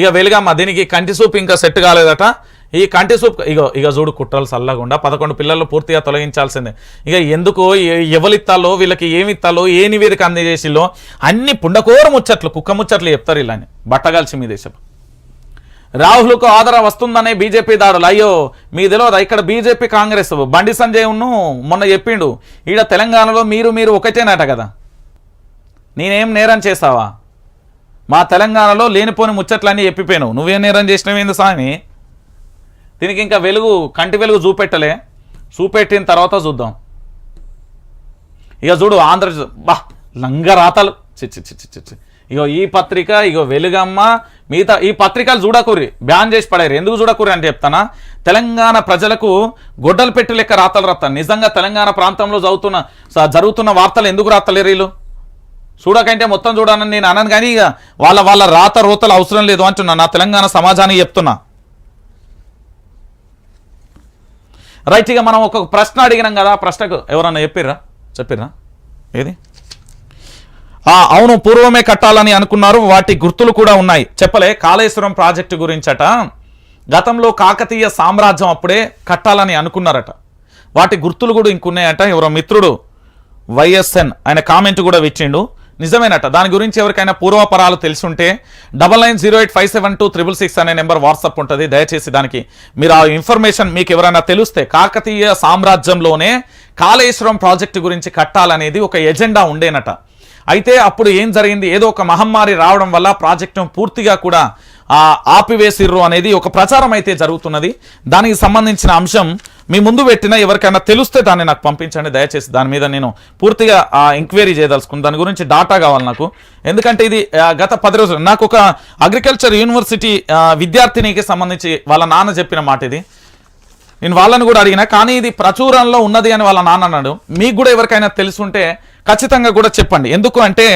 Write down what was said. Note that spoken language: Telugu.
ఇక వెలుగమ్మ దీనికి కంటి సూపు ఇంకా సెట్ కాలేదట. ఈ కంటి సూప్ ఇగో ఇక చూడు కుట్రలు చల్లకుండా పదకొండు పిల్లలు పూర్తిగా తొలగించాల్సిందే. ఇక ఎందుకు ఎవలిత్తాలో ఎవరిత్తాలో వీళ్ళకి ఏమి ఇత్తాలో ఏ నివేదిక అందజేసిలో అన్ని పుండకోర ముచ్చట్లు కుక్క ముచ్చట్లు చెప్తారు ఇలాని. బట్టగాల్చి మీ దేశం రాహుల్కు ఆదర వస్తుందనే బీజేపీ దాడులు. అయ్యో మీ తెలియదు ఇక్కడ బీజేపీ కాంగ్రెస్ బండి సంజయ్ను మొన్న చెప్పిండు ఈడ తెలంగాణలో మీరు మీరు ఒకటేనట కదా. నేనేం నేరం చేస్తావా? మా తెలంగాణలో లేనిపోని ముచ్చట్లన్నీ ఎప్పిపోయినావు నువ్వేం నేరం చేసినవేంది స్వామి? దీనికి ఇంకా వెలుగు కంటి వెలుగు చూపెట్టలే. చూపెట్టిన తర్వాత చూద్దాం. ఇక చూడు ఆంధ్ర బా లంగరాతలు రాతలు. చిచ్చి చి చి చి చి, ఇగో ఈ పత్రిక ఇగో వెలుగమ్మ మిగతా ఈ పత్రికలు చూడకూరి బ్యాన్ చేసి పడారు. ఎందుకు చూడకూరి అని చెప్తానా? తెలంగాణ ప్రజలకు గొడ్డలు పెట్టి లెక్క రాతలు రాస్తాను నిజంగా తెలంగాణ ప్రాంతంలో చదువుతున్న జరుగుతున్న వార్తలు ఎందుకు రాతలేరు వీళ్ళు? చూడకంటే మొత్తం చూడాలని నేను అనను కానీ ఇక వాళ్ళ వాళ్ళ రాత రోతలు అవసరం లేదు అంటున్నా. నా తెలంగాణ సమాజానికి చెప్తున్నా. రైట్ ఇక మనం ఒక ప్రశ్న అడిగినాం కదా. ప్రశ్నకు ఎవరన్నా చెప్పిర్రా? చెప్పిర్రా? ఏది? అవును పూర్వమే కట్టాలని అనుకున్నారు. వాటి గుర్తులు కూడా ఉన్నాయి. చెప్పలే కాళేశ్వరం ప్రాజెక్టు గురించట. గతంలో కాకతీయ సామ్రాజ్యం అప్పుడే కట్టాలని అనుకున్నారట. వాటి గుర్తులు కూడా ఇంకున్నాయట. ఎవరో మిత్రుడు వైఎస్ఎన్ ఆయన కామెంట్ కూడా ఇచ్చిండు నిజమేనట. దాని గురించి ఎవరికైనా పూర్వపరాలు తెలుసుంటే double nine zero eight five seven two triple six అనే నెంబర్ వాట్సాప్ ఉంటుంది. దయచేసి దానికి మీరు ఆ ఇన్ఫర్మేషన్ మీకు ఎవరైనా తెలిస్తే కాకతీయ సామ్రాజ్యంలోనే కాళేశ్వరం ప్రాజెక్టు గురించి కట్టాలనేది ఒక ఎజెండా ఉండేనట. అయితే అప్పుడు ఏం జరిగింది? ఏదో ఒక మహమ్మారి రావడం వల్ల ప్రాజెక్టును పూర్తిగా కూడా ఆపివేసిర్రు అనేది ఒక ప్రచారం అయితే జరుగుతున్నది. దానికి సంబంధించిన అంశం మీ ముందు పెట్టిన ఎవరికైనా తెలిస్తే దాన్ని నాకు పంపించండి. దయచేసి దాని మీద నేను పూర్తిగా ఆ ఎంక్వైరీ చేయదలుచుకుని దాని గురించి డాటా కావాలి నాకు. ఎందుకంటే ఇది గత పది రోజులు. నాకు ఒక అగ్రికల్చర్ యూనివర్సిటీ విద్యార్థినికి సంబంధించి వాళ్ళ నాన్న చెప్పిన మాట ఇది. నేను వాళ్ళని కూడా అడిగినా కానీ ఇది ప్రచురంలో ఉన్నది అని వాళ్ళ నాన్న అన్నాడు. మీకు కూడా ఎవరికైనా తెలుసుంటే ఖచ్చితంగా కూడా చెప్పండి. ఎందుకు అంటే